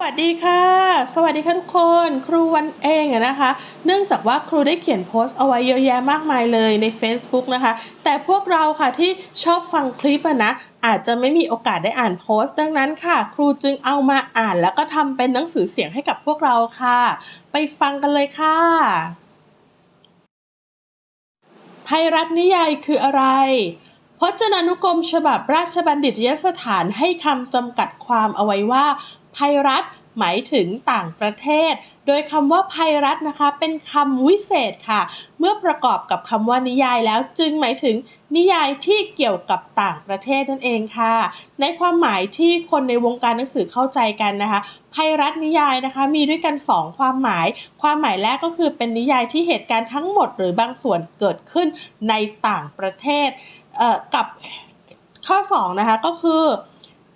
สวัสดีค่ะ สวัสดีค่ะทุกคน ครูวันเองนะคะ เนื่องจากว่าครูได้เขียนโพสต์เอาไว้เยอะแยะมากมายเลยใน Facebook นะคะ แต่พวกเราค่ะที่ชอบฟังคลิปะนะอาจจะไม่มีโอกาสได้อ่านโพสต์ดังนั้นค่ะ ครูจึงเอามาอ่านแล้วก็ทำเป็นหนังสือเสียงให้กับพวกเราค่ะ ไปฟังกันเลยค่ะภัยรัฐนิยายคืออะไรพจนานุกรมฉบับราชบัณฑิตยสถานให้คำจำกัดความเอาไว้ว่า ภัยรัฐหมายถึงต่างประเทศ โดยคำว่าภัยรัฐนะคะ เป็นคำวิเศษค่ะ เมื่อประกอบกับคำว่านิยายแล้วจึงหมายถึงนิยายที่เกี่ยวกับต่างประเทศนั่นเองค่ะ ในความหมายที่คนในวงการหนังสือเข้าใจกันนะคะภัยรัฐนิยายนะคะ มีด้วยกัน 2 ความหมาย ความหมายแรกก็คือเป็นนิยายที่เหตุการณ์ทั้งหมด หรือบางส่วนเกิดขึ้นในต่างประเทศกับข้อ2นะคะก็คือ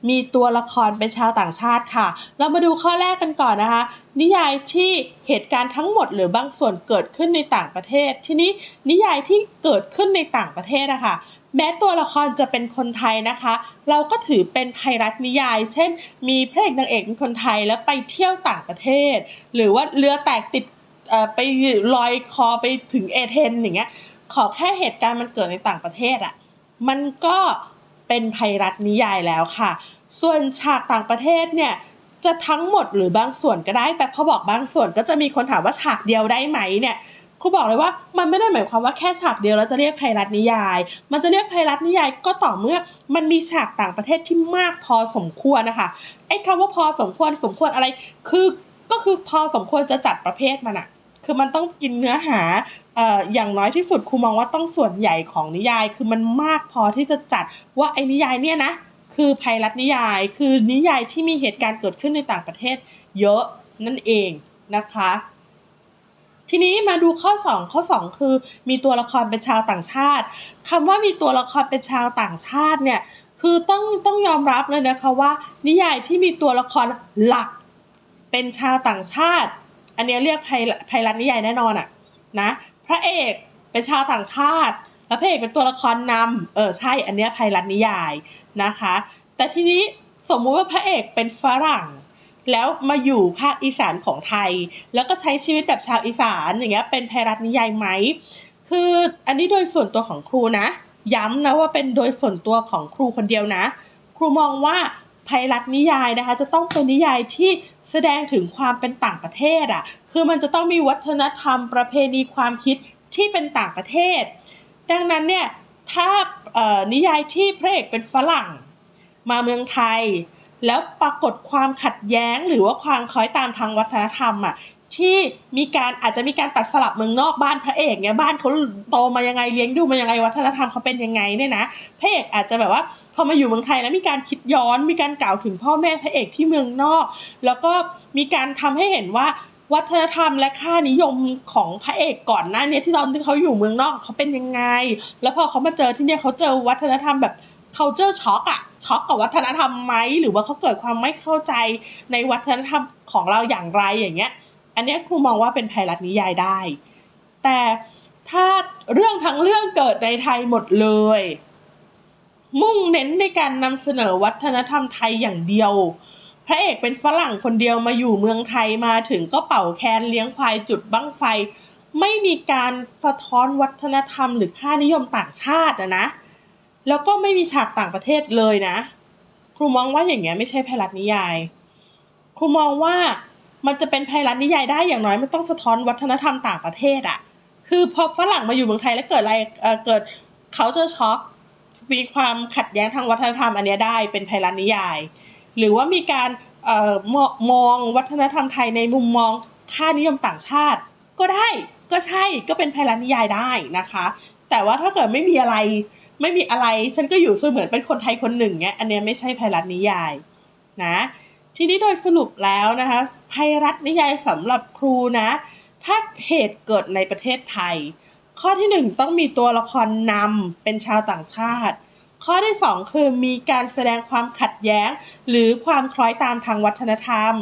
มีตัวละครเป็นชาวต่างชาติค่ะ เรามาดูข้อแรกกันก่อนนะคะ นิยายที่เหตุการณ์ทั้งหมดหรือบางส่วนเกิดขึ้นในต่างประเทศ ทีนี้นิยายที่เกิดขึ้นในต่างประเทศอะคะ่ะแม้ตัวละครจะเป็นคนไทยนะคะ เราก็ถือเป็นภัยรัฐนิยาย เช่น มีพระเอกนางเอกเป็นคนไทยแล้วไปเที่ยวต่างประเทศ หรือว่าเรือแตกติดไปลอยคอไปถึงเอเธนอย่างเงี้ยขอแค่เหตุการณ์มันเกิดในต่างประเทศอะมันก็ เป็นภัยรัฐนิยายแล้วค่ะ ส่วนฉากต่างประเทศเนี่ยจะทั้งหมดหรือบางส่วนก็ได้ แต่พอบอกบางส่วนก็จะมีคนถามว่าฉากเดียวได้ไหมเนี่ยครูบอกเลยว่ามันไม่ได้หมายความว่าแค่ฉากเดียวแล้วจะเรียกภัยรัฐนิยาย มันจะเรียกภัยรัฐนิยายก็ต่อเมื่อมันมีฉากต่างประเทศที่มากพอสมควรนะคะไอ้คำว่าพอสมควรสมควรอะไร คือก็คือพอสมควรจะจัดประเภทมันอะ คือมันต้องกินเนื้อหาเอ่ออย่างน้อยที่สุดครูมองว่าต้องส่วนใหญ่ของนิยาย คือมันมากพอที่จะจัดว่าไอ้นิยายเนี่ยนะคือภัยรัฐนิยาย คือนิยายที่มีเหตุการณ์เกิดขึ้นในต่างประเทศ เยอะนั่นเองนะคะ ทีนี้มาดูข้อ 2 ข้อ 2 คือมีตัวละครเป็นชาวต่างชาติคำว่ามีตัวละครเป็นชาวต่างชาติเนี่ยคือต้องต้องยอมรับเลยนะคะว่า นิยายที่มีตัวละครหลักเป็นชาวต่างชาติ อันนี้เรียกไพรัตนิยายแน่นอนอะนะ พระเอกเป็นชาวต่างชาติแล้วพระเอกเป็นตัวละครนำเออใช่ อันนี้ไพรัตนิยายนะคะ แต่ทีนี้สมมุติว่าพระเอกเป็นฝรั่ง แล้วมาอยู่ภาคอีสานของไทย แล้วก็ใช้ชีวิตแบบชาวอีสานอย่างเงี้ยเป็นไพรัตนิยายไหม คืออันนี้โดยส่วนตัวของครูนะ ย้ำนะว่าเป็นโดยส่วนตัวของครูคนเดียวนะ ครูมองว่า ภัยรัฐนิยายนะคะ จะต้องเป็นนิยายที่แสดงถึงความเป็นต่างประเทศอะคือมันจะต้องมีวัฒนธรรมประเพณีความคิดที่เป็นต่างประเทศ ดังนั้นเนี่ยถ้านิยายที่พระเอกเป็นฝรั่งมาเมืองไทย แล้วปรากฏความขัดแย้งหรือว่าความคล้อยตามทางวัฒนธรรมอะที่มีการอาจจะมีการตัดสลับเมืองนอกบ้านพระเอกเนี่ยบ้านเขาโตมายังไงเลี้ยงดูมายังไงวัฒนธรรมเขาเป็นยังไงเนี่ยนะพระเอกอาจจะแบบว่า พอมาอยู่เมืองไทยแล้วมีการคิดย้อนมีการกล่าวถึงพ่อแม่พระเอกที่เมืองนอก แล้วก็มีการทำให้เห็นว่าวัฒนธรรมและค่านิยมของพระเอกก่อนหน้านี้ที่ตอนที่เขาอยู่เมืองนอกเขาเป็นยังไง แล้วพอเขามาเจอที่เนี่ยเขาเจอวัฒนธรรมแบบ culture shock อะช็อกกับวัฒนธรรมไหมหรือว่าเขาเกิดความไม่เข้าใจในวัฒนธรรมของเราอย่างไรอย่างเงี้ย อันนี้ครูมองว่าเป็นไพรัตนิยายได้ แต่ถ้าเรื่องทั้งเรื่องเกิดในไทยหมดเลย มุ่งเน้นในการนำเสนอวัฒนธรรมไทยอย่างเดียว พระเอกเป็นฝรั่งคนเดียวมาอยู่เมืองไทยมาถึงก็เป่าแคนเลี้ยงควายจุดบั้งไฟ ไม่มีการสะท้อนวัฒนธรรมหรือค่านิยมต่างชาตินะนะ แล้วก็ไม่มีฉากต่างประเทศเลยนะ ครูมองว่าอย่างเงี้ยไม่ใช่ไพรัตนิยาย ครูมองว่ามันจะเป็นไพรัตนิยายได้อย่างน้อยมันต้องสะท้อนวัฒนธรรมต่างประเทศอะคือพอฝรั่งมาอยู่เมืองไทยแล้วเกิดอะไรเกิดเขาเจอช็อก มีความขัดแย้งทางวัฒนธรรมอันนี้ได้เป็นไพรัตนิยาย หรือว่ามีการออมองวัฒนธรรมไทยในมุมมองค่านิยมต่างชาติ ก็ได้ก็ใช่ก็เป็นไพรัตนิยายได้นะคะ แต่ว่าถ้าเกิดไม่มีอะไรไม่มีอะไรฉันก็อยู่เสมือนเป็นคนไทยคนหนึ่งเงี้ยอันนี้ไม่ใช่ไพรัตนิยายนะทีนี้โดยสรุปแล้วนะคะภัยรัฐนิยายสำหรับครูนะ ถ้าเหตุเกิดในประเทศไทย ข้อที่ 1 ต้องมีตัวละครนำเป็นชาวต่างชาติ ข้อที่ 2 คือมีการแสดงความขัดแย้ง หรือความคล้อยตามทางวัฒนธรรม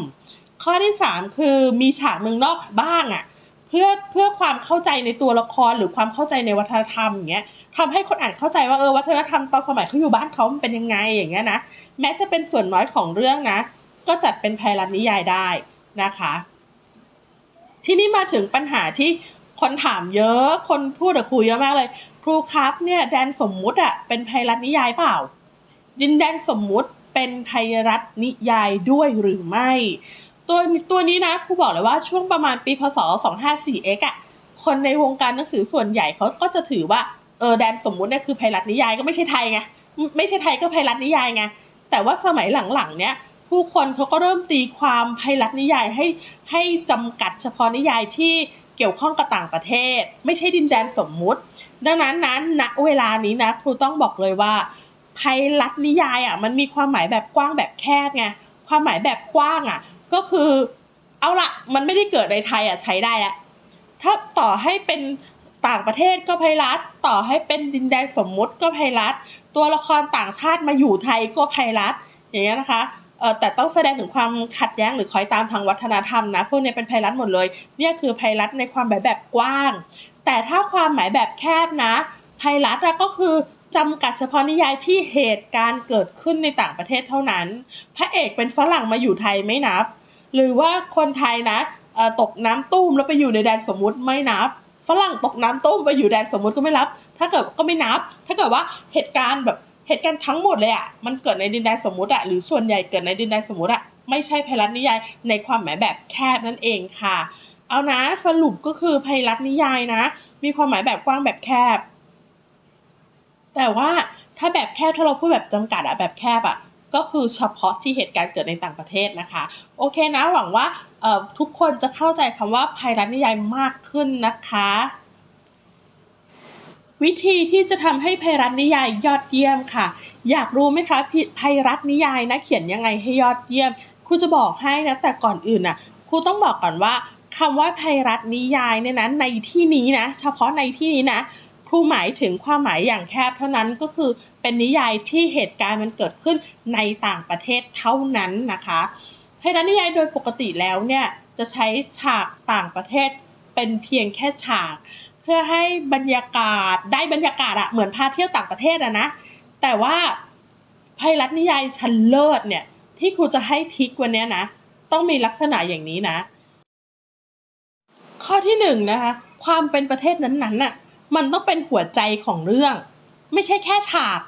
ข้อที่ 3 คือมีฉากเมืองนอกบ้างอะ่ะเพื่อเพื่อความเข้าใจในตัวละครหรือความเข้าใจในวัฒนธรรมอย่างเงี้ยทำให้คนอ่านเข้าใจว่าเออวัฒนธรรมตอนสมัยเขาอยู่บ้านเขามันเป็นยังไงอย่างเงี้ยนะแม้จะเป็นส่วนน้อยของเรื่องนะ ก็จัดเป็นไพรัตนิยายได้นะคะ ที่นี่มาถึงปัญหาที่ คนถามเยอะ คนพูดกับครูเยอะมากเลย ครูครับเนี่ยแดนสมมุติอะเป็นไพรัตนิยายเปล่า ดินแดนสมมุติเป็นไพรัตนิยายด้วยหรือไม่ ตัวตัวนี้นะครูบอกเลยว่าช่วงประมาณปีพศ 254x อะคนในวงการหนังสือส่วนใหญ่เขาก็จะถือว่าเออแดนสมมุติเนี่ยคือไพรัตนิยายก็ไม่ใช่ไทยไงไม่ใช่ไทยก็ไพรัตนิยายไงแต่ว่าสมัยหลังๆเนี่ยผู้คนเขาก็เริ่มตีความไพรัตนิยายให้ให้จำกัดเฉพาะนิยายที่ เกี่ยวข้องกับต่างประเทศ ไม่ใช่ดินแดนสมมุติ ดังนั้นนั้นณเวลานี้นะครูต้องบอกเลยว่าไพรัตนิยายอะมันมีความหมายแบบกว้างแบบแคบไงความหมายแบบกว้างอะ ก็คือเอาละมันไม่ได้เกิดในไทยอะใช้ได้อะถ้าต่อให้เป็นต่างประเทศก็ไพรัตต่อให้เป็นดินแดนสมมุติก็ไพรัตตัวละครต่างชาติมาอยู่ไทยก็ไพรัตอย่างเงี้ยนะคะ แต่ต้องแสดงถึงความขัดแย้งหรือคอยตามทางวัฒนธรรมนะพวกนี้เป็นไพรัตหมดเลยเนี่ยคือไพรัตในความหมายแบบกว้าง แต่ถ้าความหมายแบบแคบนะไพรัตก็คือจำกัดเฉพาะนิยายที่เหตุการณ์เกิดขึ้นในต่างประเทศเท่านั้น พระเอกเป็นฝรั่งมาอยู่ไทยไม่นับ หรือว่าคนไทยนะตกน้ำตุ้มแล้วไปอยู่ในแดนสมมุติไม่นับ ฝรั่งตกน้ำตุ้มไปอยู่แดนสมมุติก็ไม่รับ ถ้าเกิดก็ไม่นับ ถ้าเกิดว่าเหตุการณ์แบบ เหตุการณ์ทั้งหมดเลยอะมันเกิดในดินแดนสมมุติอะหรือส่วนใหญ่เกิดในดินแดนสมมุติอะไม่ใช่ไพรัตนิยายในความหมายแบบแคบนั่นเองค่ะ เอานะสรุปก็คือไพรัตนิยายนะ มีความหมายแบบกว้างแบบแคบ แต่ว่าถ้าแบบแคบถ้าเราพูดแบบจำกัดอะแบบแคบอะก็คือเฉพาะที่เหตุการณ์เกิดในต่างประเทศนะคะ โอเคนะหวังว่าทุกคนจะเข้าใจคำว่าไพรัตนิยายมากขึ้นนะคะ วิธีที่จะทำให้ไพรัตนิยายยอดเยี่ยมค่ะ อยากรู้ไหมคะไพรัตนิยายนะเขียนยังไงให้ยอดเยี่ยมครูจะบอกให้นะแต่ก่อนอื่นน่ะครูต้องบอกก่อนว่าคำว่าไพรัตนิยายเนี่ยนะในที่นี้นะเฉพาะในที่นี้นะครูหมายถึงความหมายอย่างแคบเท่านั้นก็คือเป็นนิยายที่เหตุการณ์มันเกิดขึ้นในต่างประเทศเท่านั้นนะคะไพรัตนิยายโดยปกติแล้วเนี่ยจะใช้ฉากต่างประเทศเป็นเพียงแค่ฉาก พื่อให้บรรยากาศได้บรรยากาศอะเหมือนพาเที่ยวต่างประเทศอะนะ แต่ว่าไพรัตนิยายชั้นเลิศเนี่ย ที่ครูจะให้ทิกวันนี้นะ ต้องมีลักษณะอย่างนี้นะ ข้อที่หนึ่งนะคะ ความเป็นประเทศนั้นๆน่ะมันต้องเป็นหัวใจของเรื่อง ไม่ใช่แค่ฉาก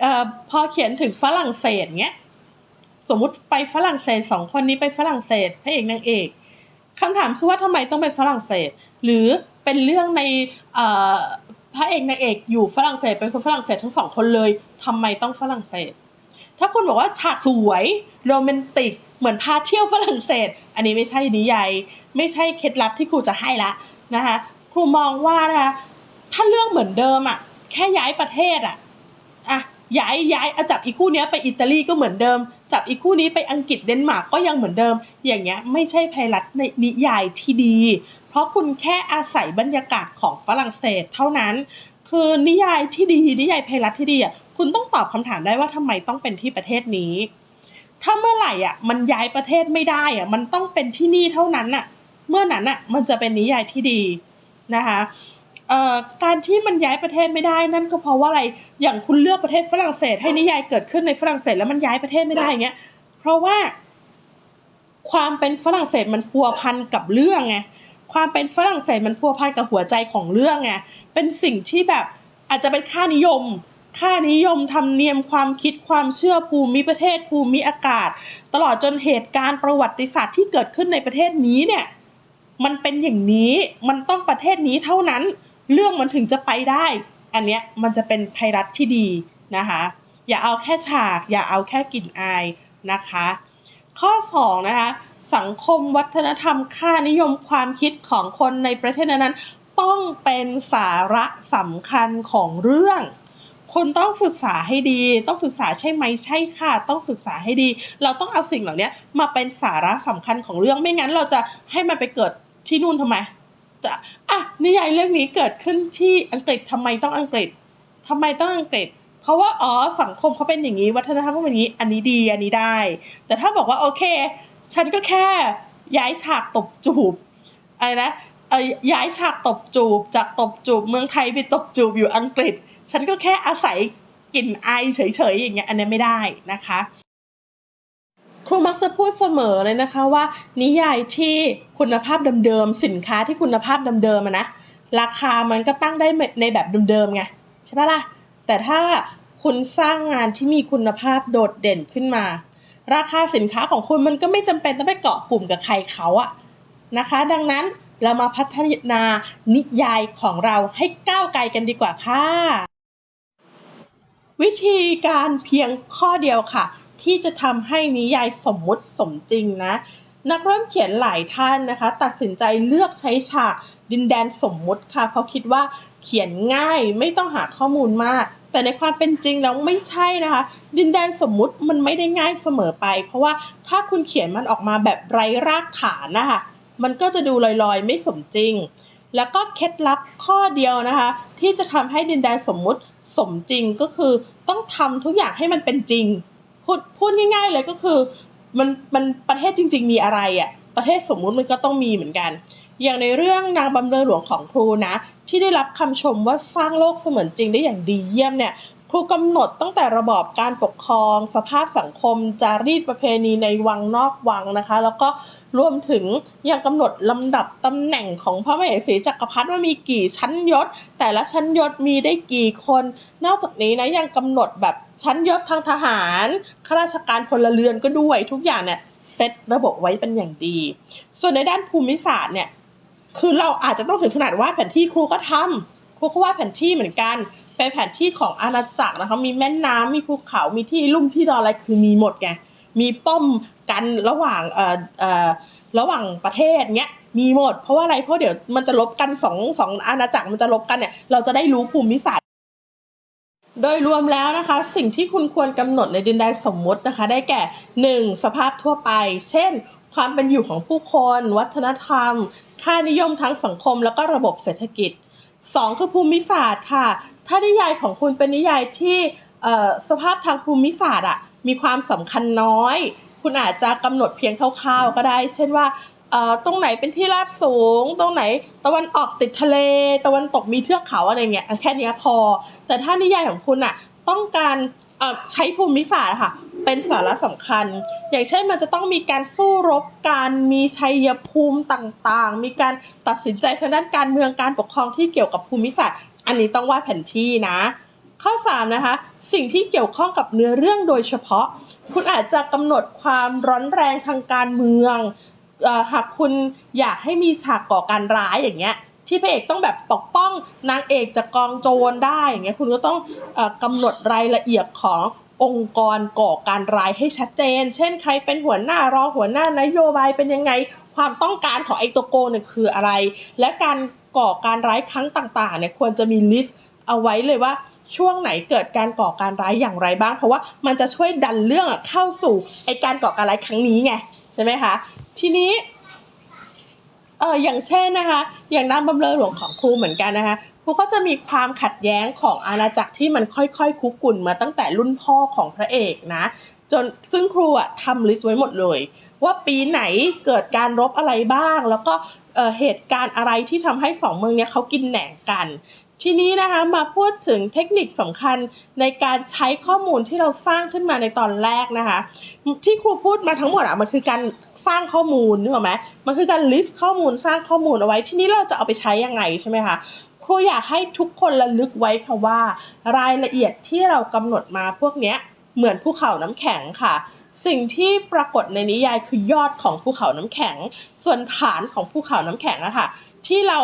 เอ่อพอเขียนถึงฝรั่งเศสเงี้ยสมมุติไปฝรั่งเศสสองคนนี้ไปฝรั่งเศสพระเอกนางเอกคำถามคือว่าทำไมต้องไปฝรั่งเศส หรือ เป็นเรื่องในพระเอกนางเอกอยู่ฝรั่งเศสเป็นคนฝรั่งเศสทั้งสองคนเลยทำไมต้องฝรั่งเศส ถ้าคุณบอกว่าฉากสวยโรแมนติกเหมือนพาเที่ยวฝรั่งเศส อันนี้ไม่ใช่นิยายไม่ใช่เคล็ดลับที่ครูจะให้ละนะคะครูมองว่านะคะถ้าเรื่องเหมือนเดิมอะแค่ย้ายประเทศอะอะ ย้ายย้ายเอาจับอีกคู่นี้ไปอิตาลีก็เหมือนเดิม จับอีกคู่นี้ไปอังกฤษเดนมาร์กก็ยังเหมือนเดิม อย่างเงี้ยไม่ใช่ไพรัตในนิยายที่ดี เพราะคุณแค่อาศัยบรรยากาศของฝรั่งเศสเท่านั้น คือนิยายที่ดีนิยายไพรัตที่ดีอะคุณต้องตอบคำถามได้ว่าทำไมต้องเป็นที่ประเทศนี้ ถ้าเมื่อไหร่อะมันย้ายประเทศไม่ได้อะมันต้องเป็นที่นี่เท่านั้นอะเมื่อนั้นอะมันจะเป็นนิยายที่ดีนะคะ การที่มันย้ายประเทศไม่ได้นั่นก็เพราะว่าอะไรอย่างคุณเลือกประเทศฝรั่งเศส ให้นิยายเกิดขึ้นในฝรั่งเศสแล้วมันย้ายประเทศไม่ได้เงี้ยเพราะว่า ความเป็นฝรั่งเศสมันพัวพันกับเรื่องไงความเป็นฝรั่งเศสมันพัวพันกับหัวใจของเรื่องไงเป็นสิ่งที่แบบอาจจะเป็นค่านิยม ค่านิยมธรรมเนียมความคิดความเชื่อภูมิประเทศภูมิอากาศ ตลอดจนเหตุการณ์ประวัติศาสตร์ที่เกิดขึ้นในประเทศนี้เนี่ย มันเป็นอย่างนี้มันต้องประเทศนี้เท่านั้น เรื่องมันถึงจะไปได้ อันเนี้ยมันจะเป็นไพรัตที่ดีนะคะ อย่าเอาแค่ฉาก อย่าเอาแค่กลิ่นอายนะคะ ข้อ2นะคะสังคมวัฒนธรรมค่านิยมความคิดของคนในประเทศนั้นต้องเป็นสาระสำคัญของเรื่องคุณต้องศึกษาให้ดี ต้องศึกษาใช่ไหมใช่ค่ะ ต้องศึกษาให้ดี เราต้องเอาสิ่งเหล่านี้มาเป็นสาระสำคัญของเรื่อง ไม่งั้นเราจะให้มันไปเกิดที่นู่นทำไม จะอะนิยายเรื่องนี้เกิดขึ้นที่อังกฤษทำไมต้องอังกฤษทำไมต้องอังกฤษ เพราะว่าอ๋อสังคมเขาเป็นอย่างนี้วัฒนธรรมเขาเป็นอย่างนี้ อันนี้ดีอันนี้ได้ แต่ถ้าบอกว่าโอเค ฉันก็แค่ย้ายฉากตบจูบอะไรนะเอย้ายฉากตบจูบ จากตบจูบเมืองไทยไปตบจูบอยู่อังกฤษ ฉันก็แค่อาศัยกลิ่นไอเฉยๆอย่างเงี้ยอันนี้ไม่ได้นะคะ ครูมักจะพูดเสมอเลยนะคะว่า นิยายที่คุณภาพเดิมๆสินค้าที่คุณภาพเดิมๆนะราคามันก็ตั้งได้ในแบบเดิมๆไงใช่ปะล่ะแต่ถ้าคุณสร้างงานที่มีคุณภาพโดดเด่นขึ้นมา ราคาสินค้าของคุณมันก็ไม่จำเป็นต้องไปเกาะกลุ่มกับใครเขาอะนะคะ ดังนั้นเรามาพัฒนานิยายของเราให้ก้าวไกลกันดีกว่าค่ะ วิธีการเพียงข้อเดียวค่ะ ที่จะทำให้นิยายสมมุติสมจริงนะ นักเริ่มเขียนหลายท่านนะคะ ตัดสินใจเลือกใช้ฉากดินแดนสมมุติค่ะ เพราะคิดว่าเขียนง่ายไม่ต้องหาข้อมูลมาก แต่ในความเป็นจริงแล้วไม่ใช่นะคะ ดินแดนสมมุติมันไม่ได้ง่ายเสมอไป เพราะว่าถ้าคุณเขียนมันออกมาแบบไร้รากฐานนะคะมันก็จะดูลอยๆ ไม่สมจริง แล้วก็เคล็ดลับข้อเดียวนะคะ ที่จะทำให้ดินแดนสมมุติสมจริงก็คือต้องทำทุกอย่างให้มันเป็นจริง พูดพูดง่าย ๆ เลยก็คือ มันมันประเทศจริง ๆ มีอะไรอะ่ะประเทศสมมุติมันก็ต้องมีเหมือนกัน อย่างในเรื่องนางบำเรอหลวงของครูนะ ที่ได้รับคำชมว่าสร้างโลกเสมือนจริงได้อย่างดีเยี่ยมเนี่ยครูกำหนดตั้งแต่ระบอบการปกครอง สภาพสังคมจารีตประเพณีในวังนอกวังนะคะ แล้วก็ รวมถึงยังกำหนดลำดับตำแหน่งของพระมเหสีจักรพรรดิว่ามีกี่ชั้นยศ แต่ละชั้นยศมีได้กี่คน นอกจากนี้นะยังกำหนดแบบชั้นยศทางทหารข้าราชการพลเรือนก็ด้วยทุกอย่างเนี่ยเซตระบบไว้เป็นอย่างดี ส่วนในด้านภูมิศาสตร์เนี่ยคือเราอาจจะต้องถึงขนาดวาดแผนที่ครูก็ทำครูก็วาดแผนที่เหมือนกันเป็นแผนที่ของอาณาจักรนะคะมีแม่น้ำมีภูเขามีที่ลุ่มที่ดอนอะไรคือมีหมดไง มีป้อมกันระหว่างเอ่อเอ่อระหว่างประเทศเนี้ยมีหมด เพราะว่าอะไรเพราะเดี๋ยวมันจะลบกันสองสองอาณาจักรมันจะลบกันเนี่ยเราจะได้รู้ภูมิศาสตร์โดยรวมแล้วนะคะ สิ่งที่คุณควรกำหนดในดินแดนสมมตินะคะ ได้แก่ 1. สภาพทั่วไป เช่น ความเป็นอยู่ของผู้คน วัฒนธรรม ค่านิยมทางสังคม แล้วก็ระบบเศรษฐกิจ 2. คือภูมิศาสตร์ค่ะ ถ้านิยายของคุณเป็นนิยายที่สภาพทางภูมิศาสตร์อะ มีความสำคัญน้อย คุณอาจจะกำหนดเพียงคร่าวๆก็ได้ เช่นว่าตรงไหนเป็นที่ราบสูง ตรงไหนตะวันออกติดทะเล ตะวันตกมีเทือกเขาอะไรเงี้ยแค่นี้พอ แต่ถ้านิยายของคุณอะต้องการใช้ภูมิศาสตร์ค่ะ เป็นสาระสำคัญ อย่างเช่นมันจะต้องมีการสู้รบการมีชัยภูมิต่างๆ มีการตัดสินใจทางด้านการเมืองการปกครองที่เกี่ยวกับภูมิศาสตร์ อันนี้ต้องวาดแผนที่นะ ข้อ3นะคะสิ่งที่เกี่ยวข้องกับเนื้อเรื่องโดยเฉพาะ คุณอาจจะกำหนดความร้อนแรงทางการเมืองหากคุณอยากให้มีฉากก่อการร้ายอย่างเงี้ยที่พระเอกต้องแบบปกป้องนางเอกจากกองโจรได้อย่างเงี้ยคุณก็ต้องอ่อกำหนดรายละเอียดขององค์กรก่อการร้ายให้ชัดเจน เช่น ใครเป็นหัวหน้ารองหัวหน้านโยบายเป็นยังไง ความต้องการของไอ้ตัวโกงเนี่ยคืออะไร และการก่อการร้ายครั้งต่างๆเนี่ยควรจะมีลิสต์เอาไว้เลยว่า ช่วงไหนเกิดการก่อการร้ายอย่างไรบ้าง เพราะว่ามันจะช่วยดันเรื่องเข้าสู่ไอ้การก่อการร้ายครั้งนี้ไงใช่ไหมคะทีนี้เอออย่างเช่นนะคะ อย่างน้ำบำเรอหลวงของครูเหมือนกันนะคะครูก็จะมีความขัดแย้งของอาณาจักรที่มันค่อยๆคุกกุ่นมาตั้งแต่รุ่นพ่อของพระเอกนะ จนซึ่งครูอะทำลิสต์ไว้หมดเลย ว่าปีไหนเกิดการรบอะไรบ้าง แล้วก็เเหตุการณ์อะไรที่ทำให้สองเมืองเนี้ยเขากินแหน่งกัน ทีนี้นะคะมาพูดถึงเทคนิคสำคัญในการใช้ข้อมูลที่เราสร้างขึ้นมาในตอนแรกนะคะ ที่ครูพูดมาทั้งหมดอะมันคือการสร้างข้อมูลนึกออกไหมมันคือการลิสต์ข้อมูลสร้างข้อมูลเอาไว้ ทีนี้เราจะเอาไปใช้ยังไงใช่ไหมคะครูอยากให้ทุกคนระลึกไว้ค่ะว่า รายละเอียดที่เรากำหนดมาพวกเนี้ยเหมือนภูเขาน้ำแข็งค่ะสิ่งที่ปรากฏในนิยายคือยอดของภูเขาน้ำแข็ง ส่วนฐานของภูเขาน้ำแข็งอะค่ะที่เรา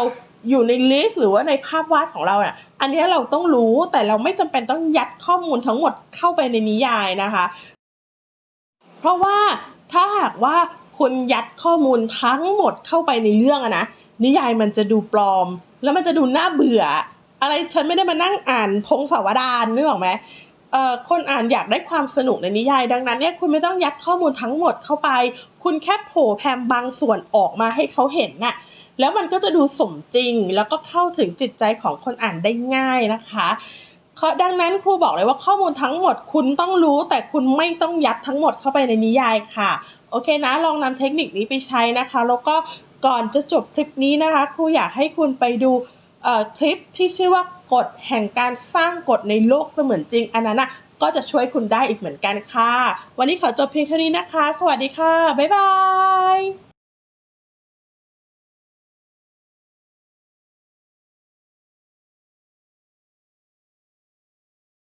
อยู่ในลิสต์หรือว่าในภาพวาดของเราเนี่ยอันนี้เราต้องรู้แต่เราไม่จำเป็นต้องยัดข้อมูลทั้งหมดเข้าไปในนิยายนะคะ เพราะว่าถ้าหากว่าคุณยัดข้อมูลทั้งหมดเข้าไปในเรื่องอะนะนิยายมันจะดูปลอม แล้วมันจะดูน่าเบื่อ อะไรฉันไม่ได้มานั่งอ่านพงศาวดารนึกออกไหมเอ่อคนอ่านอยากได้ความสนุกในนิยาย ดังนั้นเนี่ยคุณไม่ต้องยัดข้อมูลทั้งหมดเข้าไป คุณแค่โผล่แพมบางส่วนออกมาให้เขาเห็นน่ะ แล้วมันก็จะดูสมจริง แล้วก็เข้าถึงจิตใจของคนอ่านได้ง่ายนะคะเพราดังนั้นครูบอกเลยว่าข้อมูลทั้งหมดคุณต้องรู้แต่คุณไม่ต้องยัดทั้งหมดเข้าไปในนิยายค่ะ โอเคนะ ลองนำเทคนิคนี้ไปใช้นะคะ แล้วก็ก่อนจะจบคลิปนี้นะคะ ครูอยากให้คุณไปดูเอ่อคลิปที่ชื่อว่ากฎแห่งการสร้างกฎในโลกเสมือนจริง อันนั้นนะก็จะช่วยคุณได้อีกเหมือนกันค่ะ วันนี้ขอจบเพียงเท่านี้นะคะ สวัสดีค่ะ บ๊ายบาย